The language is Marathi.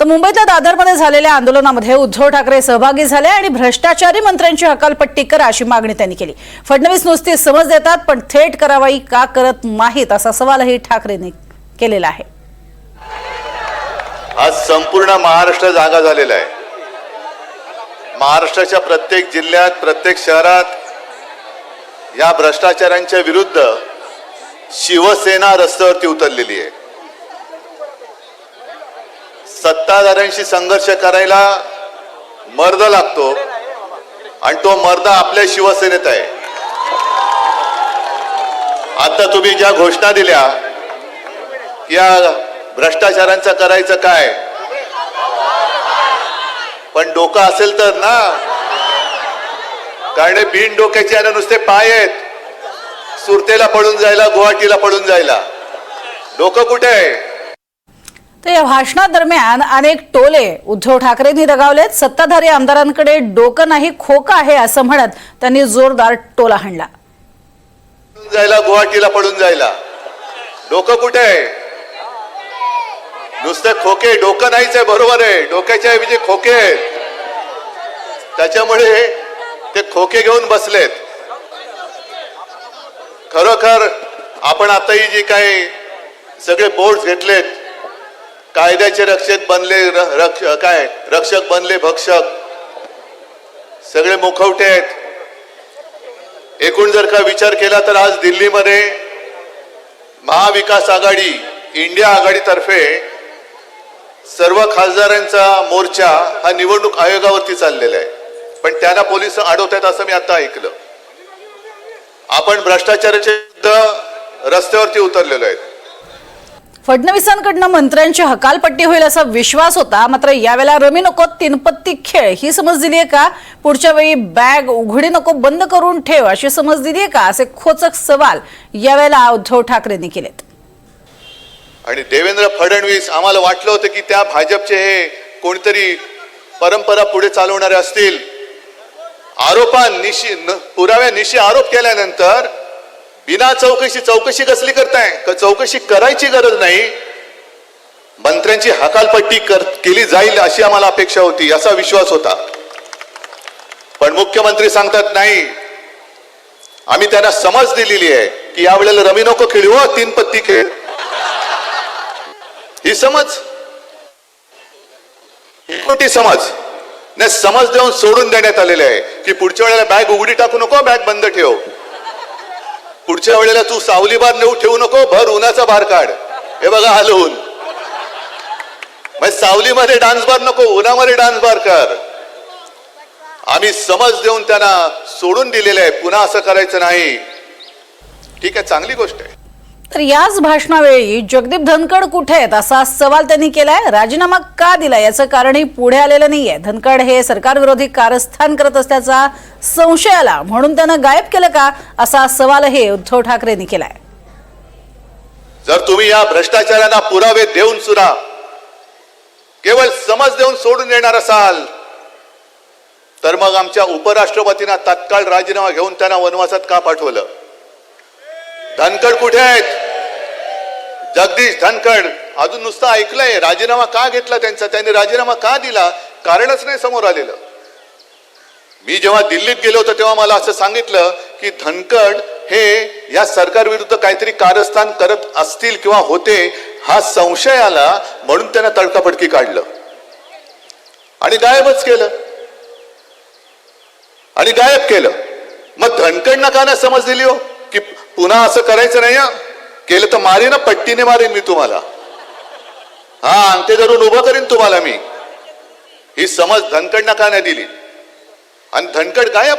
तर मुंबईतल्या दादरमध्ये झालेल्या आंदोलनामध्ये उद्धव ठाकरे सहभागी झाले आणि भ्रष्टाचारी मंत्र्यांची हकालपट्टी करा अशी मागणी त्यांनी केली. फडणवीस नुसती समज देतात पण थेट कारवाई का करत नाहीत असा सवालही ठाकरेंनी केलेला आहे. आज संपूर्ण महाराष्ट्र जागा झालेला आहे. महाराष्ट्राच्या प्रत्येक जिल्ह्यात प्रत्येक शहरात या भ्रष्टाचारांच्या विरुद्ध शिवसेना रस्त्यावरती उतरलेली आहे. सत्ताधाऱ्यांशी संघर्ष करायला मर्द लागतो. आणि तो मर्द आपल्या शिवसेनेत आहे. आता तुम्ही ज्या घोषणा दिल्या या भ्रष्टाचारांचं करायचं काय? पण डोकं असेल तर ना. कारण बिन डोक्याचे आणि नुसते पाय आहेत. सुरतेला पडून जायला गुवाहाटीला पडून जायला. डोकं कुठे आहे? तर या भाषणादरम्यान अनेक टोले उद्धव ठाकरेंनी लगावलेत सत्ताधारी आमदारांकडे डोकं नाही खोकं आहे असं म्हणत त्यांनी जोरदार टोला हाणला. जायला गुवाहाटीला पडून जायला. डोकं कुठे आहे? नुसते खोके डोकं नाहीच आहे बरोबर आहे. डोक्याच्या ऐवजी खोके आहेत. त्याच्यामुळे ते खोके घेऊन बसलेत. खरोखर आपण आताही जी काही सगळे बोर्ड घेतलेत कायद्याचे रक्षक बनले रक्ष काय? रक्षक बनले भक्षक. सगळे मुखवटे आहेत. एकूण जर का विचार केला तर आज दिल्लीमध्ये महाविकास आघाडी इंडिया आघाडीतर्फे सर्व खासदारांचा मोर्चा हा निवडणूक आयोगावरती चाललेला आहे. पण त्यांना पोलीस आहेत असं मी आता ऐकलं. आपण भ्रष्टाचाराच्या विरुद्ध रस्त्यावरती उतरलेलो आहेत. फडणवीसांकडनं मंत्र्यांची हकालपट्टी होईल असा विश्वास होता. मात्र यावेळेला रमी नको तीनपत्ती खेळ. ही समज दिलीये का? पुढच्या वेळी बॅग उघडी नको बंद करून ठेव अशी समज दिली आहे का? असे खोचक सवाल यावेळेला उद्धव ठाकरेंनी केलेत. आणि देवेंद्र फडणवीस आम्हाला वाटलं होतं की त्या भाजपचे हे कोणतरी परंपरा पुढे चालवणारे असतील. आरोपांनिशी पुराव्या पुराव्यानिशी आरोप केल्यानंतर बिना चौकशी चौकशी कसली करताय? क- चौकशी करायची गरज नाही. मंत्र्यांची हकालपट्टी कर केली जाईल अशी आम्हाला अपेक्षा होती असा विश्वास होता. पण मुख्यमंत्री सांगतात नाही आम्ही त्यांना समज दिलेली आहे की यावेळेला रमी नको खेळू तीन पत्ती खेळ. ही समज. ही खोटी समज. नाही समज देऊन सोडून देण्यात आलेले आहे की पुढच्या वेळेला बॅग उघडी टाकू नको बॅग बंद ठेव. पुढच्या वेळेला तू सावली बार नेऊ ठेवू नको भर उन्हाचा बार काढ. हे बघा हलवून. मग सावलीमध्ये डान्स बार नको उन्हामध्ये डान्स बार कर. आम्ही समज देऊन त्यांना सोडून दिलेलं आहे पुन्हा असं करायचं नाही. ठीक आहे चांगली गोष्ट आहे. तर याच भाषणावेळी जगदीप धनखड कुठे आहेत असा सवाल त्यांनी केलाय. राजीनामा का दिला याचं कारणही पुढे आलेलं नाहीये. धनखड हे सरकारविरोधी कारस्थान करत असल्याचा संशय आला. म्हणून त्यानं गायब केलं का असा सवालही उद्धव ठाकरेंनी केलाय. जर तुम्ही या भ्रष्टाचारांना पुरावे देऊन सुद्धा केवळ समज देऊन सोडून देणार असाल तर मग आमच्या उपराष्ट्रपतींना तात्काळ राजीनामा घेऊन त्यांना वनवासात का पाठवलं? धनखड कुठे आहेत? जगदीश धनखड अजून नुसतं ऐकलंय. राजीनामा का घेतला त्यांचा? त्यांनी राजीनामा का दिला? कारणच नाही समोर आलेलं. मी जेव्हा दिल्लीत गेलो होतो तेव्हा मला असं सांगितलं की धनकड हे या सरकार विरुद्ध काहीतरी कारस्थान करत असतील किंवा होते हा संशय आला म्हणून त्यांना तडकाफडकी काढलं. आणि गायबच केलं. आणि गायब केलं. मग धनकडनं का नाही समज दिली हो. की पुन्हा असं करायचं नाही केलं तर मारीन ना पट्टीने मारीन मी तुम्हाला. हा अंगठे धरून उभं करीन तुम्हाला मी. ही समज धनकडनं का नाही दिली. आणि धनकड गायब.